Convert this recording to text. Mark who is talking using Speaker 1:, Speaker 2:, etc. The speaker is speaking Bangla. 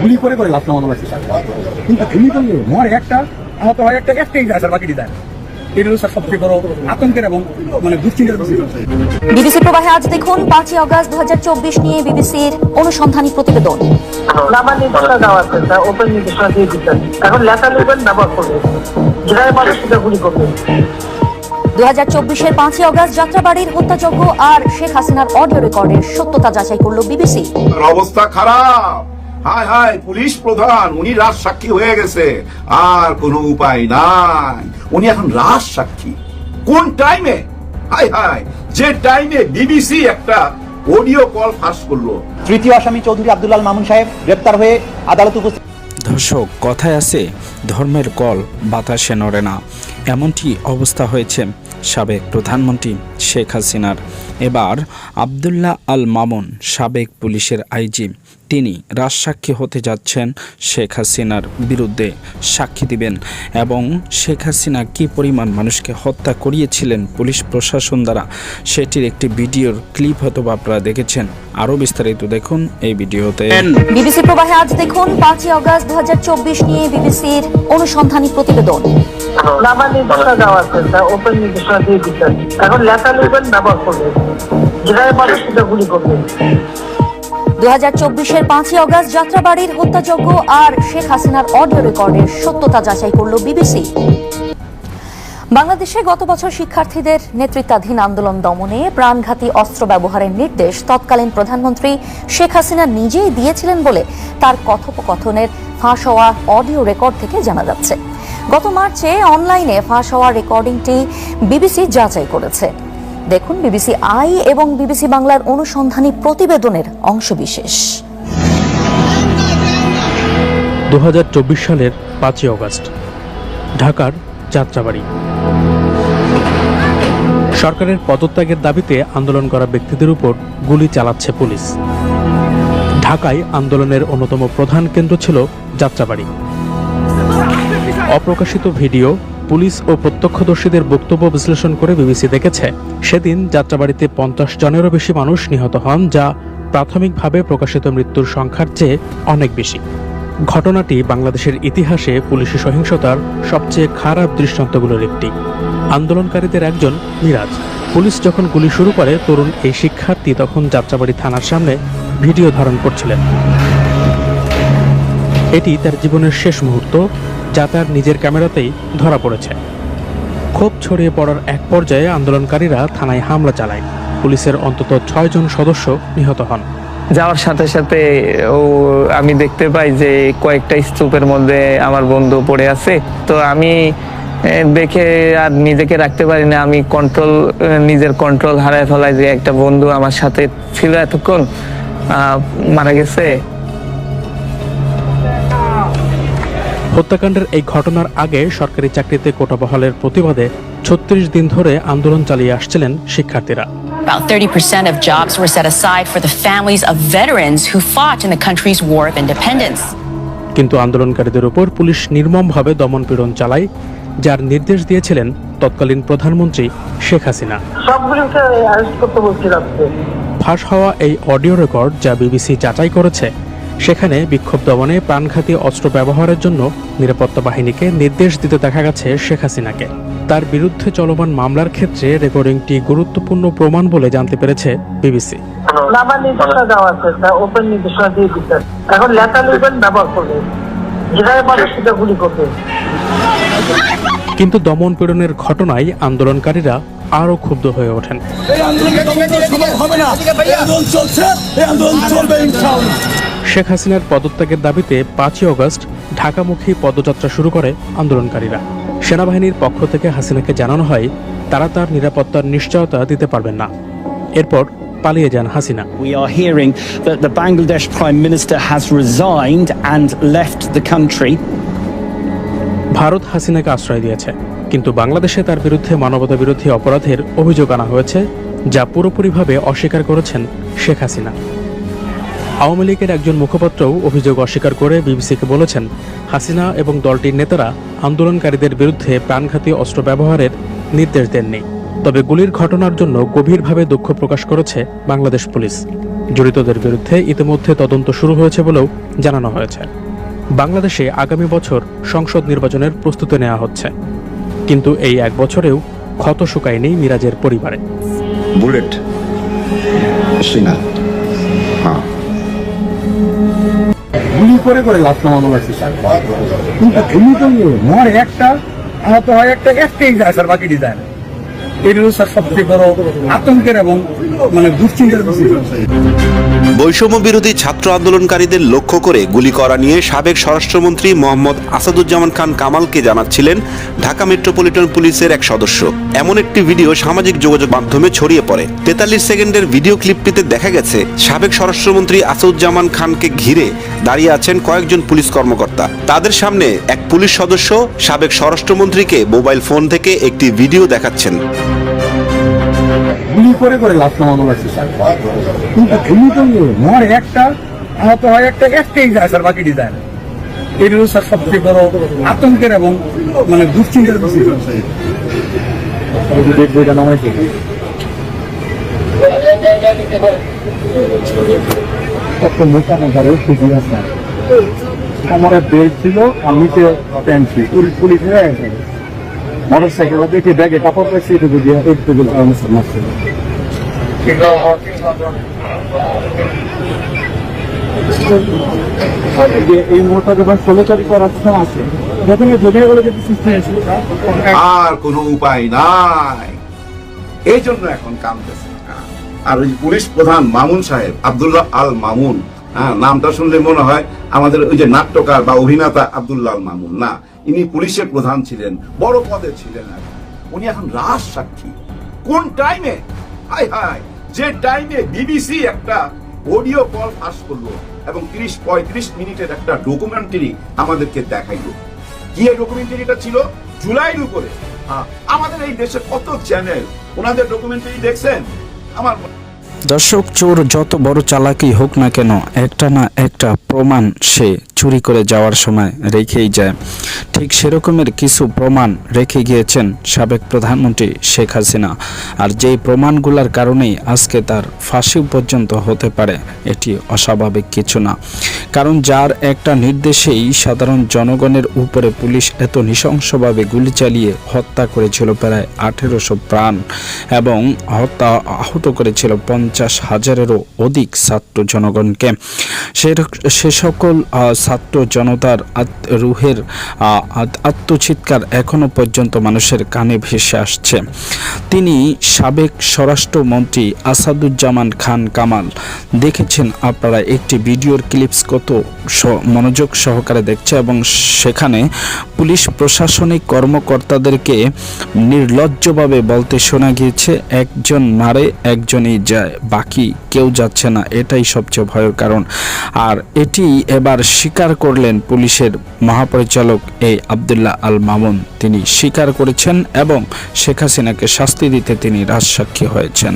Speaker 1: গুলি করে করে লাভ নামানো লাগছে স্যার কিন্তু গুলি করলে মর একটা আহত হয় একটা একটাই যায় স্যার বাকিটি মানে
Speaker 2: বিবিসি প্রবাহে আজ দেখুন পাঁচই অগস্ট দু নিয়ে বিবিসির অনুসন্ধানী প্রতিবেদন।
Speaker 3: দিয়ে দিচ্ছেন। এখন লেখা লিখবেন ব্যবহার করবে যেটাই পাবে সেটা গুলি করবে।
Speaker 2: দু হাজার চব্বিশের পাঁচই অগস্ট যাত্রাবাড়ির হত্যাযজ্ঞ আর শেখ হাসিনার অডিও রেকর্ডের সত্যতা যাচাই করল বিবিসি।
Speaker 4: অবস্থা খারাপ। হায় হায় পুলিশ প্রধান উনি রাজ সাক্ষী হয়ে গেছে। আর কোনো উপায় নাই। উনি এখন রাজ সাক্ষী। কোন টাইমে হায় হায় যে টাইমে বিবিসি একটা অডিও কল ফাঁস করল।
Speaker 5: তৃতীয় আসামি চৌধুরী আব্দুল্লাল মামুন সাহেব গ্রেপ্তার হয়ে আদালত উপস্থিত
Speaker 6: দর্শক কথায় আছে ধর্মের কল বাতাসে নড়ে না। এমনটি অবস্থা হয়েছে সাবেক প্রধানমন্ত্রী শেখ হাসিনার। এবার আবদুল্লাহ আল মামুন সাবেক পুলিশের আইজি। তিনি রাজসাক্ষী হতে যাচ্ছেন শেখ হাসিনার বিরুদ্ধে সাক্ষী দিবেন এবং শেখ হাসিনা কী পরিমাণ মানুষকে হত্যা করিয়েছিলেন পুলিশ প্রশাসন দ্বারা সেটির একটি ভিডিওর ক্লিপ হয়তো বা আপনারা দেখেছেন। আরও বিস্তারিত দেখুন এই ভিডিওতে।
Speaker 2: বিবিসি প্রবাহে আজ দেখুন পাঁচই অগস্ট দু হাজার চব্বিশ নিয়ে বিবিসির অনুসন্ধানী প্রতিবেদন।
Speaker 3: এখন লেখা ব্যবহার করবে সেটা গুলি করবে।
Speaker 2: দু চব্বিশের পাঁচই অগস্ট যাত্রাবাড়ির হত্যাযজ্ঞ আর শেখ হাসিনার অডিও রেকর্ডের সত্যতা যাচাই করল বিবিসি। বাংলাদেশে গত বছর শিক্ষার্থীদের নেতৃত্বাধীন আন্দোলন দমনে প্রাণঘাতী অস্ত্র ব্যবহারের নির্দেশ তৎকালীন প্রধানমন্ত্রী শেখ হাসিনা নিজেই দিয়েছিলেন বলে তার কথোপকথনের ফাঁস হওয়া অডিও রেকর্ড থেকে জানা যাচ্ছে। গত মার্চে অনলাইনে ফাঁস হওয়া রেকর্ডিংটি বিবিসি যাচাই করেছে। দেখুন বিবিসি আই এবং বিবিসি বাংলার অনুসন্ধানী প্রতিবেদনের অংশবিশেষ।
Speaker 7: দুহাজার চব্বিশ সালের পাঁচই অগস্ট, ঢাকার যাত্রাবাড়ি। সরকারের পদত্যাগের দাবিতে আন্দোলন করা ব্যক্তিদের উপর গুলি চালাচ্ছে পুলিশ। ঢাকায় আন্দোলনের অন্যতম প্রধান কেন্দ্র ছিল যাত্রাবাড়ি। অপ্রকাশিত ভিডিও পুলিশ ও প্রত্যক্ষদর্শীদের বক্তব্য বিশ্লেষণ করে বিবিসি দেখেছে। সেদিন যাত্রাবাড়িতে পঞ্চাশ জনেরও বেশি মানুষ নিহত হন, যা প্রাথমিকভাবে প্রকাশিত মৃত্যুর সংখ্যার চেয়ে অনেক বেশি। ঘটনাটি বাংলাদেশের ইতিহাসে পুলিশি সহিংসতার সবচেয়ে খারাপ দৃষ্টান্তগুলোর একটি। আন্দোলনকারীদের একজন মিরাজ। পুলিশ যখন গুলি শুরু করে, তরুণ এই শিক্ষার্থী তখন যাত্রাবাড়ি থানার সামনে ভিডিও ধারণ করছিলেন। এটি তার জীবনের শেষ মুহূর্ত। যা তার নিজের ক্যামেরাতেই ধরা পড়েছে। ক্ষোভ ছড়িয়ে পড়ার এক পর্যায়ে আন্দোলনকারীরা থানায় হামলা চালায়। পুলিশের অন্তত ছয়জন সদস্য নিহত হন।
Speaker 8: যাওয়ার সাথে সাথে ও, আমি দেখতে পাই যে কয়েকটা স্তূপের মধ্যে আমার বন্ধু পড়ে আছে। তো আমি দেখে আর নিজেকে রাখতে পারি না। আমি কন্ট্রোল নিজের কন্ট্রোল হারায় ফেলাই যে একটা বন্ধু আমার সাথে ছিল এতক্ষণ মারা গেছে।
Speaker 7: হত্যাকাণ্ডের এই ঘটনার আগে সরকারি চাকরিতে কোটা বহালের প্রতিবাদে ছত্রিশ দিন ধরে আন্দোলন চালিয়ে আসছিলেন শিক্ষার্থীরা।
Speaker 9: About 30% of jobs were set aside for the families of veterans who fought in the country's War of Independence.
Speaker 7: কিন্তু আন্দোলনকারীদের উপর পুলিশ নির্মমভাবে দমনপীড়ন চালায় যার নির্দেশ দিয়েছিলেন তৎকালীন প্রধানমন্ত্রী শেখ হাসিনা। ফাঁস হওয়া এই অডিও রেকর্ড যা বিবিসি যাচাই করেছে সেখানে বিক্ষোভ দমনে প্রাণঘাতী অস্ত্র ব্যবহারের জন্য নিরাপত্তা বাহিনীকে নির্দেশ দিতে দেখা গেছে শেখ হাসিনাকে। তার বিরুদ্ধে চলমান মামলার ক্ষেত্রে রেকর্ডিংটি গুরুত্বপূর্ণ প্রমাণ বলে জানতে পেরেছে বিবিসি।
Speaker 3: এখন ব্যবহার করবে। গুলি করবে।
Speaker 7: কিন্তু দমন পীড়নের ঘটনায় আন্দোলনকারীরা আরও ক্ষুব্ধ হয়ে ওঠেন।
Speaker 1: এই হবে না। এই আন্দোলন চলছে এই আন্দোলন চলবে ইনশাআল্লাহ।
Speaker 7: শেখ হাসিনার পদত্যাগের দাবিতে পাঁচই অগস্ট ঢাকামুখী পদযাত্রা শুরু করে আন্দোলনকারীরা। সেনাবাহিনীর পক্ষ থেকে হাসিনাকে জানানো হয় তারা তার নিরাপত্তার নিশ্চয়তা দিতে পারবেন না। এরপর পালিয়ে যান Hasina.
Speaker 10: We are hearing that the Bangladesh Prime Minister has resigned and left the country.
Speaker 7: Bharat হাসিনাকে আশ্রয় দিয়েছে কিন্তু বাংলাদেশে তার বিরুদ্ধে মানবতা বিরোধী অপরাধের অভিযোগ আনা হয়েছে যা পুরোপুরিভাবে অস্বীকার করেছেন শেখ হাসিনা। আওয়ামী লীগের একজন মুখপাত্রও অভিযোগ অস্বীকার করে বিবিসিকে বলেছেন, হাসিনা এবং দলটির নেতারা আন্দোলনকারীদের বিরুদ্ধে প্রাণঘাতী অস্ত্র ব্যবহারের নির্দেশ দেননি। তবে গুলির ঘটনার জন্য গভীরভাবে দুঃখ প্রকাশ করেছে বাংলাদেশ পুলিশ। জড়িতদের বিরুদ্ধে ইতিমধ্যে তদন্ত শুরু হয়েছে বলেও জানানো হয়েছে। বাংলাদেশে আগামী বছর সংসদ নির্বাচনের প্রস্তুতি নেওয়া হচ্ছে। কিন্তু এই এক বছরেও ক্ষত শুকায়নি মিরাজের পরিবারে।
Speaker 4: বুলেট সিনা
Speaker 1: গুলি করে করে লাশ নামানো লাগছে কিন্তু এমনি তো মর একটা, আহত হয় একটা একটাই যায় স্যার, বাকি ডিজাইন মানে
Speaker 11: বৈষম্য বিরোধী ছাত্র আন্দোলনকারীদের লক্ষ্য করে গুলি করা নিয়ে সাবেক স্বরাষ্ট্রমন্ত্রী মোহাম্মদ আসাদুজ্জামান খান কামালকে জানাচ্ছিলেন ঢাকা মেট্রোপলিটন পুলিশের এক সদস্য। এমন একটি ভিডিও সামাজিক যোগাযোগ মাধ্যমে ছড়িয়ে পড়ে। তেতাল্লিশ সেকেন্ডের ভিডিও ক্লিপটিতে দেখা গেছে, সাবেক স্বরাষ্ট্রমন্ত্রী আসাদুজ্জামান খানকে ঘিরে দাঁড়িয়ে আছেন কয়েকজন পুলিশ কর্মকর্তা। তাদের সামনে এক পুলিশ সদস্য সাবেক স্বরাষ্ট্রমন্ত্রীকে মোবাইল ফোন থেকে একটি ভিডিও দেখাচ্ছেন।
Speaker 1: গুলি করে করে লাশ নামানো লাগছে স্যার। কিন্তু এমনি তো মর একটা আহত হয় একটা একটাই যায় স্যার বাকি ডিজাইন এগুলো স্যার সবচেয়ে বড় আতঙ্কের এবং মানে দুশ্চিন্তার বিষয়। মোটা মোটা রে আমার বেল্ট ছিল আর নিচে প্যান্ট ছিল। পুলিশ পুলিশ হয়ে গেছে? মোটর সাইকেল দেখে ব্যাগে কাপড় পাইছি এটুকু দিয়ে এই মোটর যখন ষোলো তারিখ করার আছে। প্রথমে হয়েছিল
Speaker 4: আর কোনো উপায় নাই। এই জন্য এখন কামতেছে। আর ওই পুলিশ প্রধান মামুন সাহেব আব্দুল্লাহ আল মামুন হ্যাঁ নামটা শুনলে মনে হয় আমাদের ওই যে নাট্যকার বা অভিনেতা আব্দুল্লাহ আল মামুন। না ইনি পুলিশের প্রধান ছিলেন বড় পদে ছিলেন উনি এখন রাজ সাক্ষী। কোন টাইমে হাই হাই যে টাইমে বিবিসি একটা অডিও কল পাস করল এবং তিরিশ পঁয়ত্রিশ মিনিটের একটা ডকুমেন্টারি আমাদেরকে দেখাইলো। কি ডকুমেন্টারিটা ছিল? জুলাইয়ের উপরে। হ্যাঁ, আমাদের এই দেশে কত চ্যানেল ওনাদের ডকুমেন্টারি দেখছেন? আমার
Speaker 6: দর্শক, চোর যত বড় চালাকি হোক না কেন, একটা না একটা প্রমাণ সে চুরি করে যাওয়ার সময় রেখেই যায়। ঠিক সেরকমের কিছু প্রমাণ রেখে গিয়েছেন সাবেক প্রধানমন্ত্রী শেখ হাসিনা। আর যেই প্রমাণগুলোর কারণেই আজকে তার ফাঁসি পর্যন্ত হতে পারে, এটি অস্বাভাবিক কিছু না। কারণ যার একটা নির্দেশেই সাধারণ জনগণের উপরে পুলিশ এত নৃশংসভাবে গুলি চালিয়ে হত্যা করেছিল প্রায় আঠেরোশো প্রাণ এবং হত্যা আহত করেছিল পঞ্চাশ হাজারেরও অধিক ছাত্র জনগণকে। সে সকল ছাত্র জনতার রুহের আত্মচিৎকার এখনও পর্যন্ত মানুষের কানে ভেসে আসছে। তিনি সাবেক স্বরাষ্ট্রমন্ত্রী আসাদুজ্জামান খান কামাল দেখেছেন আপনারা একটি ভিডিওর ক্লিপস কত মনোযোগ সহকারে দেখছে এবং সেখানে পুলিশ প্রশাসনিক কর্মকর্তাদেরকে নির্লজ্জভাবে বলতে শোনা গিয়েছে, একজন মারে, একজনই যায়। বাকি কেউ যাচ্ছে না, এটাই সবচেয়ে ভয়ের কারণ। আর এটি এবার স্বীকার করলেন পুলিশের মহাপরিচালক এই আবদুল্লাহ আল মামুন। তিনি স্বীকার করেছেন এবং শেখ হাসিনাকে শাস্তি দিতে তিনি রাজসাক্ষী হয়েছেন।